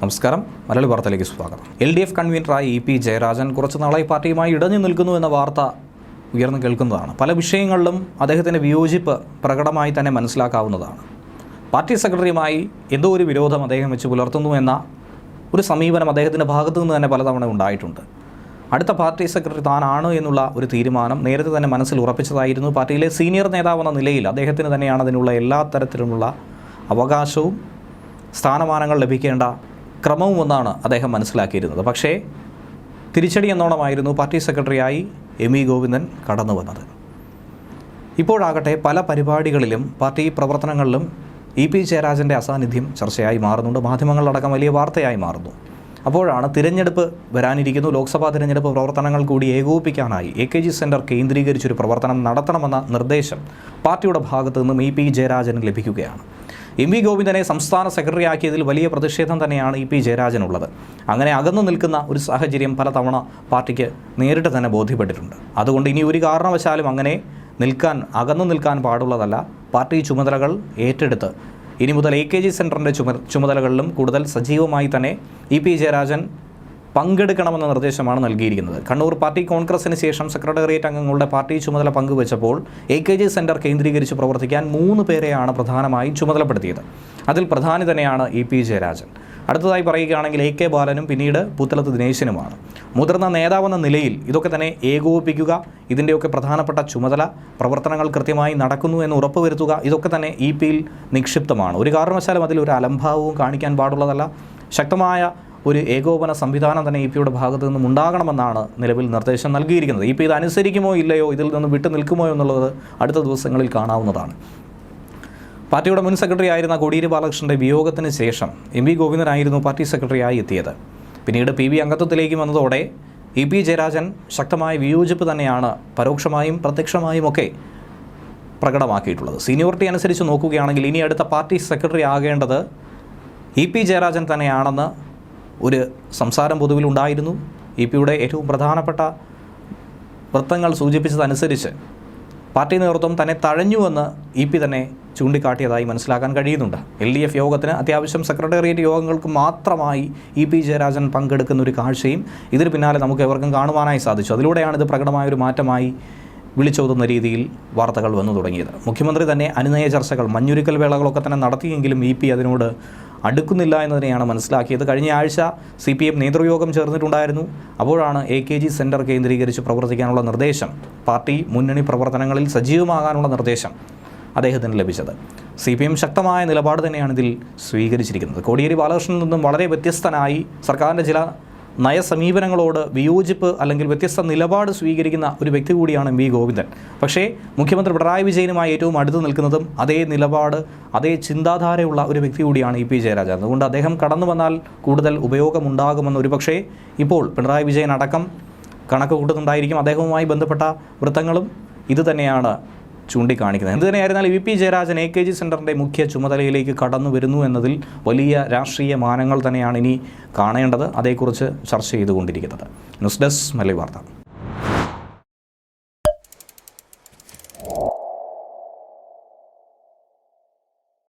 നമസ്കാരം. മലയാളി വാർത്തയിലേക്ക് സ്വാഗതം. എൽ ഡി എഫ് കൺവീനറായി ഇ പി ജയരാജൻ കുറച്ച് നാളായി പാർട്ടിയുമായി ഇടഞ്ഞു നിൽക്കുന്നു എന്ന വാർത്ത ഉയർന്നു കേൾക്കുന്നതാണ്. പല വിഷയങ്ങളിലും അദ്ദേഹത്തിന്റെ വിയോജിപ്പ് പ്രകടമായി തന്നെ മനസ്സിലാക്കാവുന്നതാണ്. പാർട്ടി സെക്രട്ടറിയുമായി എന്തോ ഒരു വിരോധം അദ്ദേഹം വെച്ച് പുലർത്തുന്നു എന്ന ഒരു സമീപനം അദ്ദേഹത്തിന്റെ ഭാഗത്തു നിന്ന് തന്നെ പലതവണ ഉണ്ടായിട്ടുണ്ട്. അടുത്ത പാർട്ടി സെക്രട്ടറി താനാണ് എന്നുള്ള ഒരു തീരുമാനം നേരത്തെ തന്നെ മനസ്സിൽ ഉറപ്പിച്ചതായിരുന്നു. പാർട്ടിയിലെ സീനിയർ നേതാവെന്ന നിലയിൽ അദ്ദേഹത്തിന് തന്നെയാണ് അതിനുള്ള എല്ലാ തരത്തിലുമുള്ള അവകാശവും സ്ഥാനമാനങ്ങൾ ലഭിക്കേണ്ട ക്രമവും ഒന്നാണ് അദ്ദേഹം മനസ്സിലാക്കിയിരുന്നത്. പക്ഷേ തിരിച്ചടി എന്നോണമായിരുന്നു പാർട്ടി സെക്രട്ടറിയായി എം ഇ ഗോവിന്ദൻ കടന്നു വന്നത്. ഇപ്പോഴാകട്ടെ പല പരിപാടികളിലും പാർട്ടി പ്രവർത്തനങ്ങളിലും ഇ പി ജയരാജന്റെ അസാന്നിധ്യം ചർച്ചയായി മാറുന്നുണ്ട്. മാധ്യമങ്ങളിലടക്കം വലിയ വാർത്തയായി മാറുന്നു. അപ്പോഴാണ് തിരഞ്ഞെടുപ്പ് വരാനിരിക്കുന്നു. ലോക്സഭാ തിരഞ്ഞെടുപ്പ് പ്രവർത്തനങ്ങൾ കൂടി ഏകോപിപ്പിക്കാനായി എ കെ ജി സെന്റർ കേന്ദ്രീകരിച്ചൊരു പ്രവർത്തനം നടത്തണമെന്ന നിർദ്ദേശം പാർട്ടിയുടെ ഭാഗത്തു നിന്നും ഇ പി ജയരാജന് ലഭിക്കുകയാണ്. എം വി ഗോവിന്ദനെ സംസ്ഥാന സെക്രട്ടറി ആക്കിയതിൽ വലിയ പ്രതിഷേധം തന്നെയാണ് ഇ പി ജയരാജനുള്ളത്. അങ്ങനെ അകന്നു നിൽക്കുന്ന ഒരു സാഹചര്യം പലതവണ പാർട്ടിക്ക് നേരിട്ട് തന്നെ ബോധ്യപ്പെട്ടിട്ടുണ്ട്. അതുകൊണ്ട് ഇനി ഒരു കാരണവശാലും അങ്ങനെ നിൽക്കാൻ അകന്നു നിൽക്കാൻ പാടുള്ളതല്ല. പാർട്ടി ചുമതലകൾ ഏറ്റെടുത്ത് ഇനി മുതൽ എ കെ ജി സെന്ററിന്റെ ചുമ ചുമതലകളിലും കൂടുതൽ സജീവമായി തന്നെ ഇ പി ജയരാജൻ പങ്കെടുക്കണമെന്ന നിർദ്ദേശമാണ് നൽകിയിരിക്കുന്നത്. കണ്ണൂർ പാർട്ടി കോൺഗ്രസിന് ശേഷം സെക്രട്ടേറിയറ്റ് അംഗങ്ങളുടെ പാർട്ടി ചുമതല പങ്കുവച്ചപ്പോൾ എ കെ ജി സെന്റർ കേന്ദ്രീകരിച്ച് പ്രവർത്തിക്കാൻ മൂന്ന് പേരെയാണ് പ്രധാനമായും ചുമതലപ്പെടുത്തിയത്. അതിൽ പ്രധാനി തന്നെയാണ് ഇ പി ജയരാജൻ. അടുത്തതായി പറയുകയാണെങ്കിൽ എ കെ ബാലനും പിന്നീട് പുത്തലത്ത് ദിനേശനുമാണ്. മുതിർന്ന നേതാവെന്ന നിലയിൽ ഇതൊക്കെ തന്നെ ഏകോപിപ്പിക്കുക ഇതിന്റെയൊക്കെ പ്രധാനപ്പെട്ട ചുമതല പ്രവർത്തനങ്ങൾ കൃത്യമായി നടക്കുന്നു എന്ന് ഉറപ്പുവരുത്തുക ഇതൊക്കെ തന്നെ ഇ പിയിൽ നിക്ഷിപ്തമാണ്. ഒരു കാരണവശാലും അതിൽ ഒരു അലംഭാവവും കാണിക്കാൻ പാടുള്ളതല്ല. ശക്തമായ ഒരു ഏകോപന സംവിധാനം തന്നെ ഇ പിയുടെ ഭാഗത്തു നിന്നും ഉണ്ടാകണമെന്നാണ് നിലവിൽ നിർദ്ദേശം നൽകിയിരിക്കുന്നത്. ഇ പി ഇത് അനുസരിക്കുമോ ഇല്ലയോ ഇതിൽ നിന്ന് വിട്ടു നിൽക്കുമോ എന്നുള്ളത് അടുത്ത ദിവസങ്ങളിൽ കാണാവുന്നതാണ്. പാർട്ടിയുടെ മുൻ സെക്രട്ടറി ആയിരുന്ന കോടിയേരി ബാലകൃഷ്ണന്റെ വിയോഗത്തിന് ശേഷം എം വി ഗോവിന്ദനായിരുന്നു പാർട്ടി സെക്രട്ടറിയായി എത്തിയത്. പിന്നീട് പി വി അംഗത്വത്തിലേക്ക് വന്നതോടെ ഇ പി ജയരാജൻ ശക്തമായ വിയോജിപ്പ് തന്നെയാണ് പരോക്ഷമായും പ്രത്യക്ഷമായും ഒക്കെ പ്രകടമാക്കിയിട്ടുള്ളത്. സീനിയോറിറ്റി അനുസരിച്ച് നോക്കുകയാണെങ്കിൽ ഇനി അടുത്ത പാർട്ടി സെക്രട്ടറി ആകേണ്ടത് ഇ പി ജയരാജൻ തന്നെയാണെന്ന് ഒരു സംസാരം പൊതുവിലുണ്ടായിരുന്നു ഇ പിയുടെ ഏറ്റവും പ്രധാനപ്പെട്ട വൃത്തങ്ങൾ സൂചിപ്പിച്ചതനുസരിച്ച് പാർട്ടി നേതൃത്വം തന്നെ തഴഞ്ഞുവെന്ന് ഇ പി തന്നെ ചൂണ്ടിക്കാട്ടിയതായി മനസ്സിലാക്കാൻ കഴിയുന്നുണ്ട്. എൽ ഡി എഫ് യോഗത്തിന് അത്യാവശ്യം സെക്രട്ടേറിയറ്റ് യോഗങ്ങൾക്ക് മാത്രമായി ഇ പി ജയരാജൻ പങ്കെടുക്കുന്ന ഒരു കാഴ്ചയും ഇതിന് പിന്നാലെ നമുക്ക് എവർക്കും കാണുവാനായി സാധിച്ചു. അതിലൂടെയാണ് ഇത് പ്രകടമായ ഒരു മാറ്റമായി വിളിച്ചോതുന്ന രീതിയിൽ വാർത്തകൾ വന്നു തുടങ്ങിയത്. മുഖ്യമന്ത്രി തന്നെ അനുനയ ചർച്ചകൾ മഞ്ഞുരുക്കൽ വേളകളൊക്കെ തന്നെ നടത്തിയെങ്കിലും ഇ പി അതിനോട് അടുക്കുന്നില്ല എന്നതിനെയാണ് മനസ്സിലാക്കിയത്. കഴിഞ്ഞ ആഴ്ച സി പി എം നേതൃയോഗം ചേർന്നിട്ടുണ്ടായിരുന്നു. അപ്പോഴാണ് എ കെ ജി സെന്റർ കേന്ദ്രീകരിച്ച് പ്രവർത്തിക്കാനുള്ള നിർദ്ദേശം. പാർട്ടി മുന്നണി പ്രവർത്തനങ്ങളിൽ സജീവമാകാനുള്ള നിർദ്ദേശം അദ്ദേഹത്തിന് ലഭിച്ചത്. സി പി എം ശക്തമായ നിലപാട് തന്നെയാണ് ഇതിൽ സ്വീകരിച്ചിരിക്കുന്നത്. കോടിയേരി ബാലകൃഷ്ണനിൽ നിന്നും വളരെ വ്യത്യസ്തനായി സർക്കാരിന്റെ ചില നയസമീപനങ്ങളോട് വിയോജിപ്പ് അല്ലെങ്കിൽ വ്യത്യസ്ത നിലപാട് സ്വീകരിക്കുന്ന ഒരു വ്യക്തി കൂടിയാണ് എം വി ഗോവിന്ദൻ. പക്ഷേ മുഖ്യമന്ത്രി പിണറായി വിജയനുമായി ഏറ്റവും അടുത്ത് നിൽക്കുന്നതും അതേ നിലപാട് അതേ ചിന്താധാരയുള്ള ഒരു വ്യക്തി കൂടിയാണ് ഇ പി ജയരാജൻ. അതുകൊണ്ട് അദ്ദേഹം കടന്നു വന്നാൽ കൂടുതൽ ഉപയോഗമുണ്ടാകുമെന്ന് ഒരുപക്ഷേ ഇപ്പോൾ പിണറായി വിജയൻ അടക്കം കണക്ക് കൂട്ടുന്നുണ്ടായിരിക്കും. അദ്ദേഹവുമായി ബന്ധപ്പെട്ട വൃത്തങ്ങളും ഇത് തന്നെയാണ് ചൂണ്ടിക്കാണിക്കുന്നത്. എന്ത് തന്നെയായിരുന്നാലും V P Jayarajan A K G സെന്ററിന്റെ മുഖ്യ ചുമതലയിലേക്ക് കടന്നു വരുന്നു എന്നതിൽ വലിയ രാഷ്ട്രീയ മാനങ്ങൾ തന്നെയാണ് ഇനി കാണേണ്ടത്. അതേക്കുറിച്ച് ചർച്ച ചെയ്തുകൊണ്ടിരിക്കുന്നത്. ന്യൂസ് ഡെസ്ക് മലയാളി വാർത്ത.